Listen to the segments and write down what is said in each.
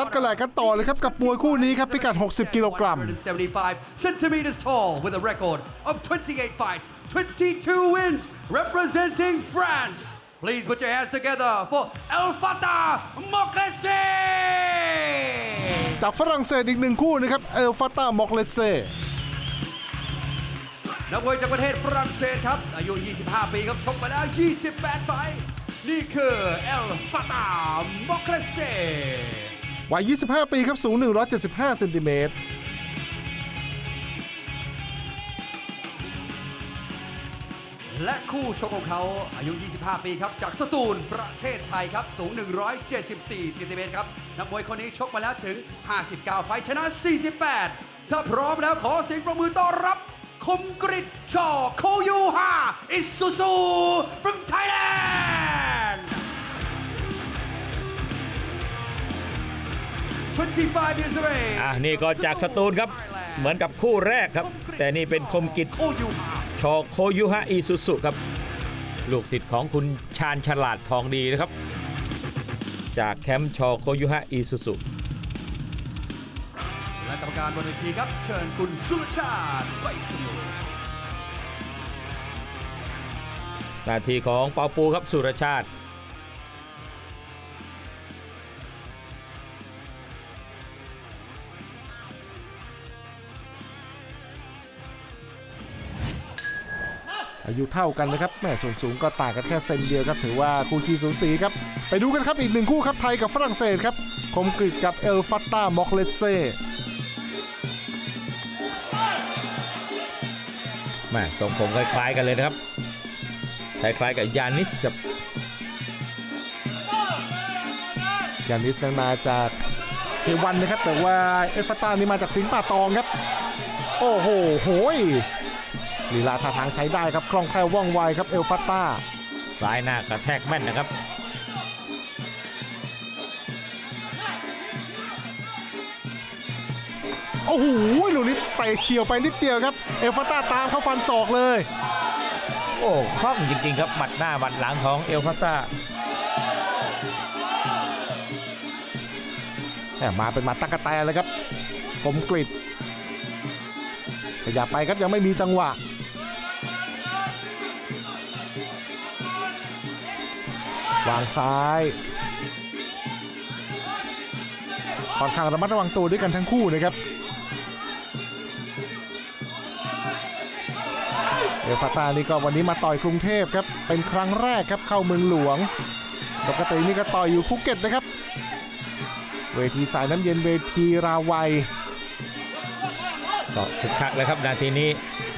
ซัดกระแหลกกันต่อเลยครับกับมวยคู่นี้ครับพิกัด 60 กิโลกรัม 175 centimeters tall with a record of 28 fights, 22 wins, representing France. Please put your hands together for El Fatah Moklesi! จากฝรั่งเศสอีกหนึ่งคู่นะครับเอลฟาตามอกเลเซนักมวยจากประเทศฝรั่งเศสครับอายุ 25 ปีครับชกมาแล้ว 28 ไฟท์นี่คือเอลฟาตา m อคเลเซ วัย 25 ปีครับ สูง 175 เซนติเมตรและคู่ชกของเขาอายุ 25 ปีครับ จากสตูลประเทศไทยครับ สูง 174เซนติเมตรครับ นักมวยคนนี้ชกมาแล้วถึง 59 ไฟชนะ 48 ถ้าพร้อมแล้วขอเสียงประมือต้อนรับ คมกริดชอโคยูฮาอิสุซู from Thailand อะนี่ก็จากสตูลครับ เหมือนกับคู่แรกครับ แต่นี่เป็นคมกิจโคยูฮาชอโคยุฮะอีซุสุครับ ลูกศิษย์ของคุณชาญฉลาดทองดีนะครับ จากแคมป์ชอโคยุฮะอีซุสุและกรรมการบนเวทีครับ เชิญคุณสุรชาติไปสมุทรหน้าที่ของเปาปูครับสุรชาติ อายุเท่ากันนะครับแม่ส่วนสูงก็ต่างกันแค่เซนเดียวครับถือว่าคู่ขี้สูสีครับ ไปดูกันครับอีกหนึ่งคู่ครับไทยกับฝรั่งเศสครับคมกริดกับเอลฟาตามอกเลเซแม่ทรงผมคล้ายๆกันเลยนะครับคล้ายๆกับยานิสครับยานิสนั้นมาจากเฮวันนะครับ แต่ว่าเอลฟาตานี่มาจากสิงห์ป่าตองครับ โอ้โหโหย ลีลาท่าทางใช้ได้ครับคล่องแคล่วว่องไวครับเอลฟาตาซ้ายหน้ากระแทกแม่นนะครับโอ้โหลูกนี้เตะเฉียวไปนิดเดียวครับ เอลฟาตาตามเข้าฟันศอกเลย โอ้คล่องจริงๆครับหมัดหน้าหมัดหลังของเอลฟาตาแหม่มาเป็นหมัดตักกะแตนเลยครับคมกริดขยับไปครับยังไม่มีจังหวะ วางซ้ายค่อนข้างระมัดระวังตัวด้วยกันทั้งคู่นะครับเอลฟาตานี่ก็วันนี้มาต่อยกรุงเทพครับ เป็นครั้งแรกครับเข้าเมืองหลวง ปกตินี่ก็ต่อยอยู่ภูเก็ตนะครับ เวทีสายน้ำเย็นเวทีราวัยก็คึกคักเลยครับนาทีนี้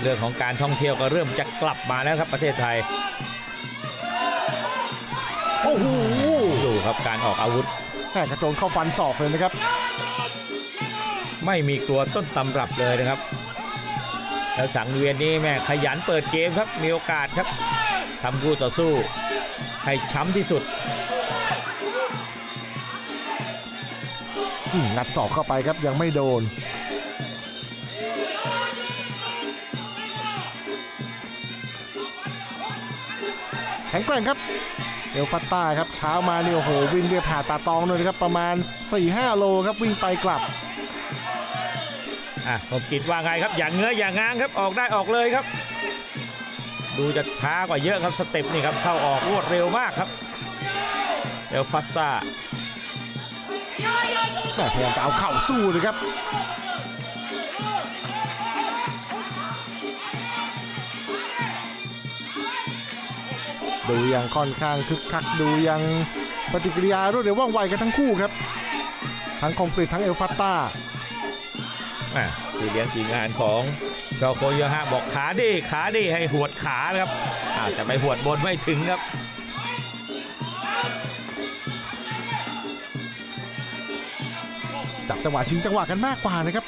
เรื่องของการท่องเที่ยวก็เริ่มจะกลับมาแล้วครับประเทศไทย ครับการออกอาวุธแม่กระโจนเข้าฟันศอกเลยนะครับ ไม่มีกลัวต้นตำรับเลยนะครับ แล้วสังเวียนนี้แม่ขยันเปิดเกมครับมีโอกาสครับทำคู่ต่อสู้ ให้ช้ำที่สุดอืมงัดศอกเข้าไปครับยังไม่โดน แข็งแกร่งครับ เอลฟัตตาครับเช้ามานี่โอ้โหวิ่งเรียบหาดป่าตองเลยนะครับประมาณ 4-5 โลครับวิ่งไปกลับอะผมกิดว่าไงครับ อย่างเงื้ออย่างง้างครับออกได้ออกเลยครับ ดูจะช้ากว่าเยอะครับสเต็ปนี่ครับเข้าออกรวดเร็วมากครับเอลฟัสซ่าแม่พยายามจะเอาเข่าสู้เลยครับ ดูยังค่อนข้างคึกคักดูยังปฏิกิริยารวดเร็วว่องไวกันทั้งคู่ครับ ทั้งคอมกริตทั้งเอลฟัตตาอะทีเลี้ยงทีมงานของชอโคโยฮะบอกขาดีขาดีให้หวดขานะครับอาจจะไปหวดบนไม่ถึงครับจับจังหวะชิงจังหวะกันมากกว่านะครับ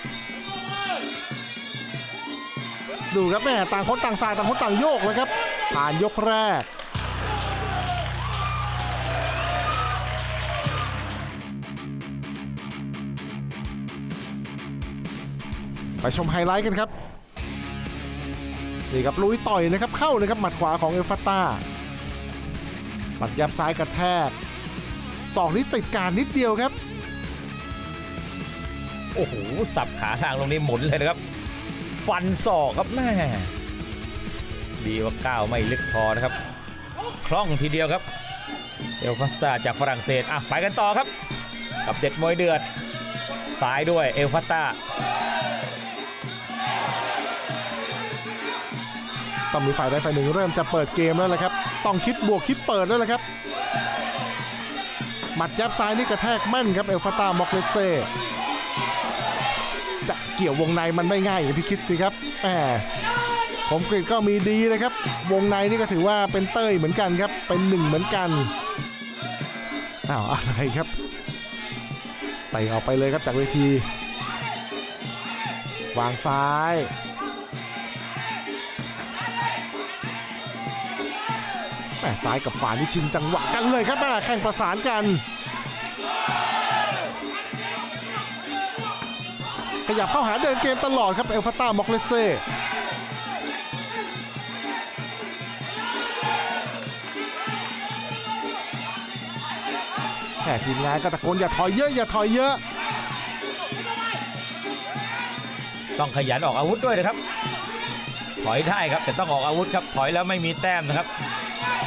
ดูครับแม่ต่างคนต่างสายต่างคนต่างโยกเลยครับ ผ่านยกแรก ไปชมไฮไลท์กันครับนี่ครับลุยต่อยนะครับเข้าเลยครับหมัดขวาของเอลฟาตาหมัดยับซ้ายกระแทกสองนี้ติดการนิดเดียวครับ โอ้โห สับขาทางลงนี้หมุนเลยนะครับ ฟันศอกครับแม่ดีว่าก้าวไม่ลึกพอนะครับ คล่องทีเดียวครับ เอลฟัสตาจากฝรั่งเศสอะไปกันต่อครับ กับเด็ดมวยเดือด ซ้ายด้วยเอลฟัสตา ต้องมีฝ่ายใดฝ่ายหนึ่งเริ่มจะเปิดเกมแล้วแหละครับ ต้องคิดบวกคิดเปิดแล้วแหละครับ หมัดยับซ้ายนี่กระแทกแม่นครับเอลฟาตามอกเลเซจะเกี่ยววงในมันไม่ง่ายอย่างที่คิดสิครับแหมผมกรีดก็มีดีนะครับ วงในนี่ก็ถือว่าเป็นเต้ยเหมือนกันครับ เป็นหนึ่งเหมือนกัน อ้าวอะไรครับไต่ออกไปเลยครับจากเวที วางซ้าย แม่ซ้ายกับขวานี่ชิงจังหวะกันเลยครับแม่แข่งประสานกัน ขยับเข้าหาเดินเกมตลอดครับเอลฟาต้ามอกเลเซ่แม่ทีมงานก็ตะโกนอย่าถอยเยอะอย่าถอยเยอะต้องขยันออกอาวุธด้วยนะครับ ถอยได้ครับแต่ต้องออกอาวุธครับ ถอยแล้วไม่มีแต้มนะครับ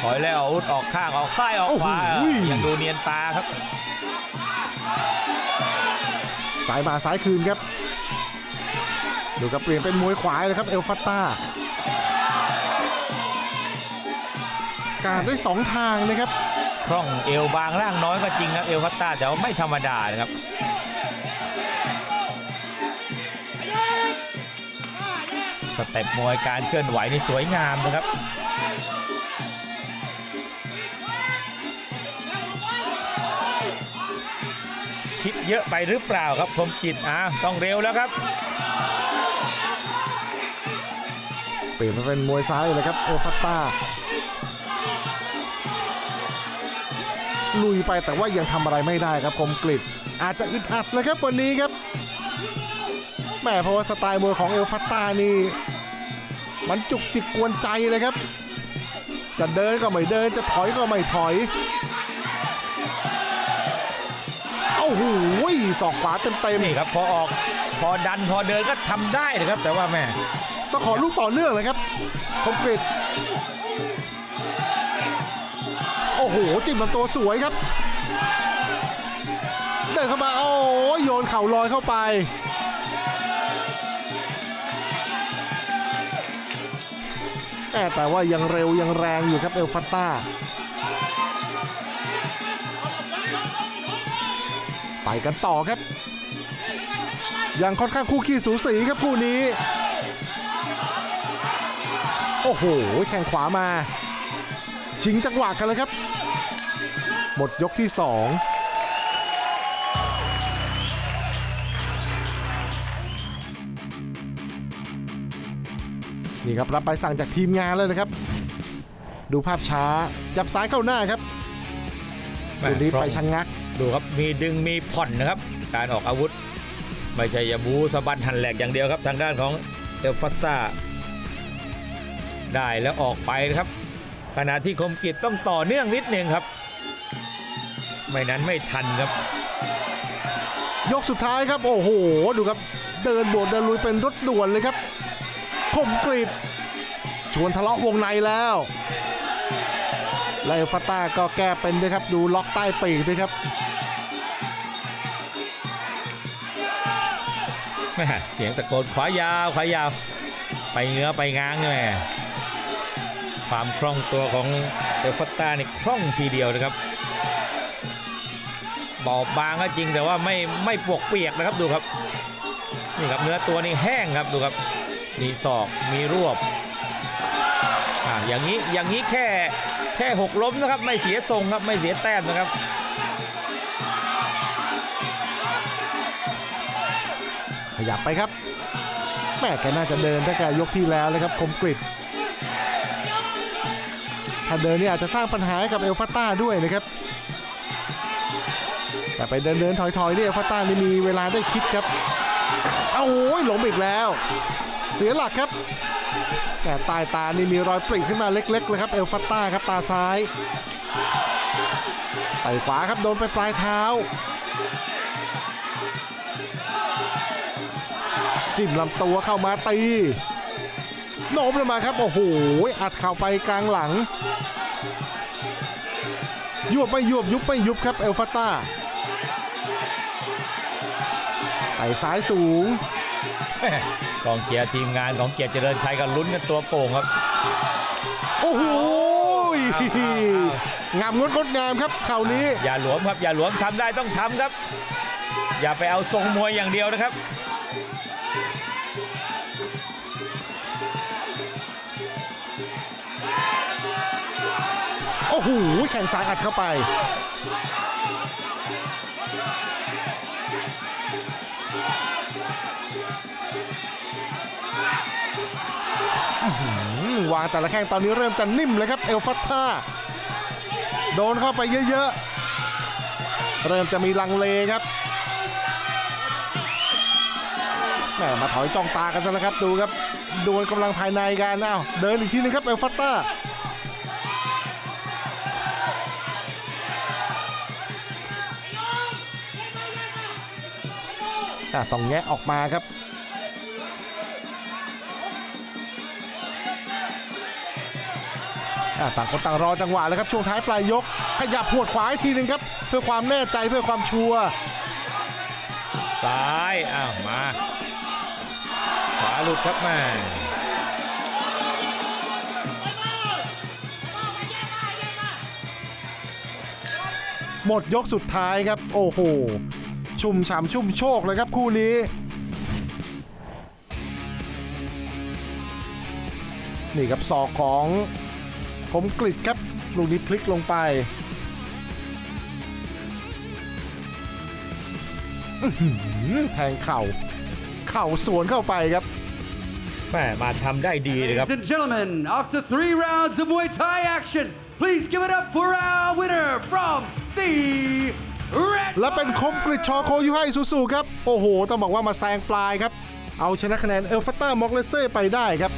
ถอยแล้วออกอาวุธออกข้างออกซ้ายออกขวาโอ้โห ยังดูเนียนตาครับ สายมาสายคืนครับ ดูครับเปลี่ยนเป็นมวยขวาเลยครับเอลฟาต้าการได้สองทางนะครับ คล่องเอวบางร่างน้อยก็จริงครับ เอลฟัตตาแต่ว่าไม่ธรรมดานะครับ สเต็ปมวยการเคลื่อนไหวนี่สวยงามนะครับ คิดเยอะไปหรือเปล่าครับคมจิตอะต้องเร็วแล้วครับ เปลี่ยนมาเป็นมวยซ้ายเลยครับเอลฟาต้าลุยไปแต่ว่ายังทำอะไรไม่ได้ครับคมกริดอาจจะอึดอัดเลยครับวันนี้ครับแหม่เพราะว่าสไตล์มวยของเอลฟาต้านี่ มันจุกจิกกวนใจเลยครับ จะเดินก็ไม่เดินจะถอยก็ไม่ถอย อ้โหศอกขวาเต็มนี่ครับพอออกพอดันพอเดินก็ทำได้นะครับ แต่ว่าแม่ๆต้องขอลูกต่อเนื่องเลยครับคมกริดโอ้โห จิ้มลำตัวสวยครับ เดินเข้ามา โอ้ยโยนเข่าลอยเข้าไป แม่แต่ว่ายังเร็วยังแรงอยู่ครับเอลฟัตตา ไปกันต่อครับ ยังค่อนข้างคู่ขี้สูสีครับคู่นี้ โอ้โห แข่งขวามา ชิงจังหวะกันเลยครับ หมดยกที่2นี่ครับรับใบสั่งจากทีมงานเลยนะครับ ดูภาพช้าจับซ้ายเข้าหน้าครับแม่ดูนี้คล่องไปชะงงัก ดูครับมีดึงมีผ่อนนะครับ การออกอาวุธ ไม่ใช่ยาบูสะบันหันแหลกอย่างเดียวครับ ทางด้านของเอลฟัตตาได้แล้วออกไปนะครับ ขณะที่คมกิจต้องต่อเนื่องนิดนึงครับ ไม่นั้นไม่ทันครับ ยกสุดท้ายครับ โอ้โห ดูครับ เดินบวกเดินลุยเป็นรถด่วนเลยครับคมกริดชวนทะเลาะวงในแล้วไลฟาต้าก็แก้เป็นด้วยครับ ดูล็อกใต้ปีกด้วยครับ แม่เสียงตะโกนขวายาวขวายาว ไปเงื้อไปง้างนี่แม่ความคล่องตัวของเอลฟัตตานี่คล่องทีเดียวนะครับบอบบางก็จริงแต่ว่าไม่ไม่ปวกเปียกนะครับดูครับนี่ครับเนื้อตัวนี่แห้งครับดูครับมีศอกมีรวบอ่าอย่างนี้อย่างนี้แค่แค่หกล้มนะครับ ไม่เสียทรงครับไม่เสียแต้มนะครับ ขยับไปครับแม่แกน่าจะเดินตั้งแต่ยกที่แล้วเลยครับคมกริดถ้าเดินนี่อาจจะสร้างปัญหาให้กับเอลฟาต้าด้วยนะครับ แต่ไปเดินเดินถอยถอยๆนี่เอลฟาต้านี่มีเวลาได้คิดครับเอาโอ้ยหลงอีกแล้ว เสียหลักครับ แต่ตายตานี่มีรอยปริขึ้นมาเล็กๆเลยครับเอลฟาต้าครับตาซ้ายไต่ขวาครับโดนไปปลายเท้า จิ้มลำตัวเข้ามาตีโน้มลงมาครับ โอ้โห อัดเข่าไปกลางหลัง ยวบไม่ยวบยุบไม่ยุบครับเอลฟาต้าไต่ซ้ายสูงกองเชียร์ทีมงานของเกียรติเจริญชัยก็ลุ้นกันตัวโป่งครับ โอ้โหเอาเอางามงดงดงามครับเข่านี้ อย่าหลวมครับ อย่าหลวมทำได้ต้องทำครับ อย่าไปเอาทรงมวยอย่างเดียวนะครับ หแข่งซ้ายอัดเข้าไป วางแต่ละแข้งตอนนี้เริ่มจะนิ่มเลยครับ เอลฟัตท่า โดนเข้าไปเยอะๆ เริ่มจะมีลังเลครับแหมมาถอยจ้องตากันซะแล้วครับ ดูครับดวลกำลังภายในกันอ้าวเดินอีกทีนึงครับ เอลฟัตตา ต้องแงะออกมาครับอะต่างคนต่างรอจังหวะเลยครับช่วงท้ายปลายยก ขยับหวดขวาอีกทีหนึ่งครับ เพื่อความแน่ใจเพื่อความชัวร์ซ้ายอ้าวมา ขวาหลุดครับแม่หมดยกสุดท้ายครับ โอ้โห ชุ่มฉ่ำชุ่มโชคเลยครับคู่นี้ นี่ครับศอกของคมกริดครับลูกนี้พลิกลงไปอื้อหือแทงเข่า เข่าสวนเข้าไปครับแม่มาทำได้ดีเลยครับ Ladies and gentlemen, after three rounds of Muay Thai action, please give it up for our winner from the red และเป็นคมกริชชอโคยูไฮซูซูครับ โอ้โห ต้องบอกว่ามาแซงปลายครับ เอาชนะคะแนนเอลฟัตเตอร์มอกเลเซ่ไปได้ครับ